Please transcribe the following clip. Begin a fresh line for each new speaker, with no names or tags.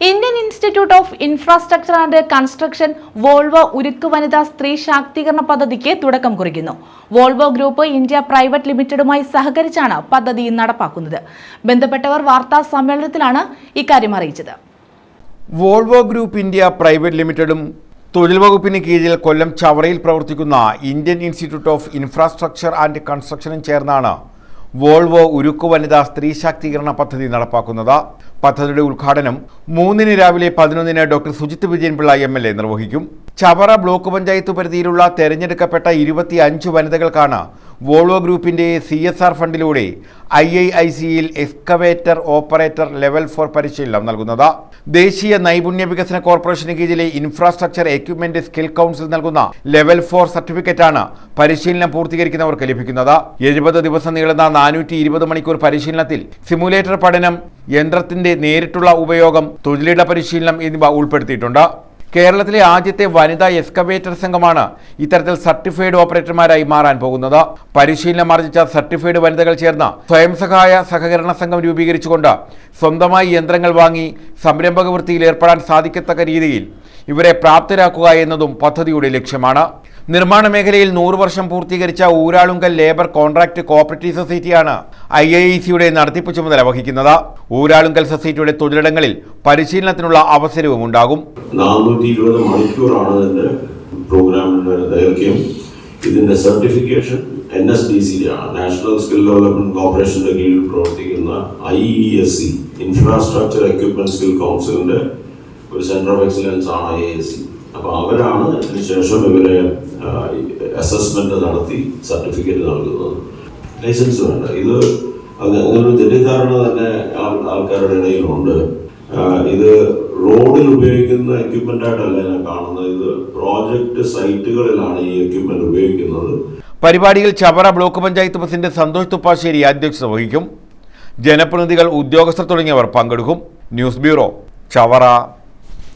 Indian Institute of Infrastructure and Construction Volvo ഉരുക്ക് വനിതാ സ്ത്രീ ശാക്തീകരണ പദ്ധതിക്ക് തുടക്കം കുറിക്കുന്നു. വോൾവോ ഗ്രൂപ്പ് ഇന്ത്യ പ്രൈവറ്റ് ലിമിറ്റഡുമായി സഹകരിച്ചാണ് പദ്ധതി നടപ്പാക്കുന്നത്. ബന്ധപ്പെട്ടവർ വാർത്താ സമ്മേളനത്തിലാണ് ഇക്കാര്യം അറിയിച്ചത്.
വോൾവോ ഗ്രൂപ്പ് ഇന്ത്യ പ്രൈവറ്റ് ലിമിറ്റഡും തൊഴിൽ വകുപ്പിന് കീഴിൽ കൊല്ലം ചവറയിൽ പ്രവർത്തിക്കുന്ന Indian Institute of Infrastructure and കൺസ്ട്രക്ഷനും ചേർന്നാണ് വോൾവോ ഉരുക്കു വനിതാ സ്ത്രീ ശാക്തീകരണ പദ്ധതി നടപ്പാക്കുന്നത്. പദ്ധതിയുടെ ഉദ്ഘാടനം മൂന്നിന് രാവിലെ പതിനൊന്നിന് doctor Sujith Vijayanpillai M L A നിർവഹിക്കും. ചവറ ബ്ലോക്ക് പഞ്ചായത്ത് പരിധിയിലുള്ള തെരഞ്ഞെടുക്കപ്പെട്ട ഇരുപത്തി അഞ്ച് വനിതകൾക്കാണ് വോൾവോ ഗ്രൂപ്പിന്റെ സി എസ് ആർ ഫണ്ടിലൂടെ ഐ ഐ ഐ സിയിൽ എക്സ്കവേറ്റർ ഓപ്പറേറ്റർ ലെവൽ ഫോർ പരിശീലനം നൽകുന്നത്. ദേശീയ നൈപുണ്യ വികസന കോർപ്പറേഷന് കീഴിലെ ഇൻഫ്രാസ്ട്രക്ചർ എക്യുപ്മെന്റ് സ്കിൽ കൗൺസിൽ നൽകുന്ന ലെവൽ ഫോർ സർട്ടിഫിക്കറ്റാണ് പരിശീലനം പൂർത്തീകരിക്കുന്നവർക്ക് ലഭിക്കുന്നത്. എഴുപത് ദിവസം നീളുന്ന നാനൂറ്റി ഇരുപത് മണിക്കൂർ പരിശീലനത്തിൽ സിമുലേറ്റർ പഠനം യന്ത്രത്തിന്റെ നേരിട്ടുള്ള ഉപയോഗം തൊഴിലിട പരിശീലനം എന്നിവ ഉൾപ്പെടുത്തിയിട്ടുണ്ട്. കേരളത്തിലെ ആദ്യത്തെ വനിതാ എക്സ്കവേറ്റർ സംഘമാണ് ഇത്തരത്തിൽ സർട്ടിഫൈഡ് ഓപ്പറേറ്റർമാരായി മാറാൻ പോകുന്നത്. പരിശീലനം ആർജിച്ച സർട്ടിഫൈഡ് വനിതകൾ ചേർന്ന സ്വയം സഹായ സഹകരണ സംഘം രൂപീകരിച്ചുകൊണ്ട് സ്വന്തമായി യന്ത്രങ്ങൾ വാങ്ങി സംരംഭക വൃത്തിയിൽ ഏർപ്പെടാൻ സാധിക്കത്തക്ക രീതിയിൽ ഇവരെ പ്രാപ്തരാക്കുക എന്നതും പദ്ധതിയുടെ ലക്ഷ്യമാണ്. നിർമ്മാണ മേഖലയിൽ നൂറ് വർഷം പൂർത്തീകരിച്ച ഊരാളുങ്കൽ ലേബർ കോൺട്രാക്ട് കോപ്പറേറ്റീവ് സൊസൈറ്റിയാണ് ഐ ഐ സിയുടെ നടത്തിപ്പ് ചുമതല വഹിക്കുന്നത് ഊരാളുങ്കൽ സൊസൈറ്റിയുടെ തൊഴിലിടങ്ങളിൽ പരിശീലനത്തിനുള്ള അവസരവും ഉണ്ടാകും.
നാനൂറ്റി ഇരുപത് മണിക്കൂറാണ് ഇതിന്റെ പ്രോഗ്രാമിന്റെ ദൈർഘ്യം. ഇതിന്റെ certification N S D C ആണ്. നാഷണൽ സ്കിൽ ഡെവലപ്മെന്റ് കോർപ്പറേഷന്റെ കീഴിൽ പ്രവർത്തിക്കുന്ന I E S C infrastructure equipment skill കൗൺസിലിന്റെ ഒരു സെന്റർ ഓഫ് എക്സലൻസ് ആണ് ഐ എസ് സി. അപ്പൊ അവരാണ് ഇതിനുശേഷം ഇവരെ അസസ്മെന്റ് നടത്തി സർട്ടിഫിക്കറ്റ് നൽകുന്നത്. ലൈസൻസ് വേണ്ട ഇത് ഒരു തെറ്റിദ്ധാരണ തന്നെ ആൾ- ആൾക്കാരുടെ ഇടയിലുണ്ട്. ഇത് റോഡിൽ ഉപയോഗിക്കുന്ന എക്യുപ്മെന്റ് ആയിട്ടല്ല ഞാൻ കാണുന്നത്. ഇത് പ്രോജക്റ്റ് സൈറ്റുകളിലാണ് ഈ എക്യുപ്മെന്റ് ഉപയോഗിക്കുന്നത്.
പരിപാടിയിൽ ചവറ ബ്ലോക്ക് പഞ്ചായത്ത് പ്രസിഡന്റ് സന്തോഷ് തുപ്പാശ്ശേരി അധ്യക്ഷത വഹിക്കും. ജനപ്രതിനിധികൾ ഉദ്യോഗസ്ഥർ തുടങ്ങിയവർ പങ്കെടുക്കും. News bureau Chavara.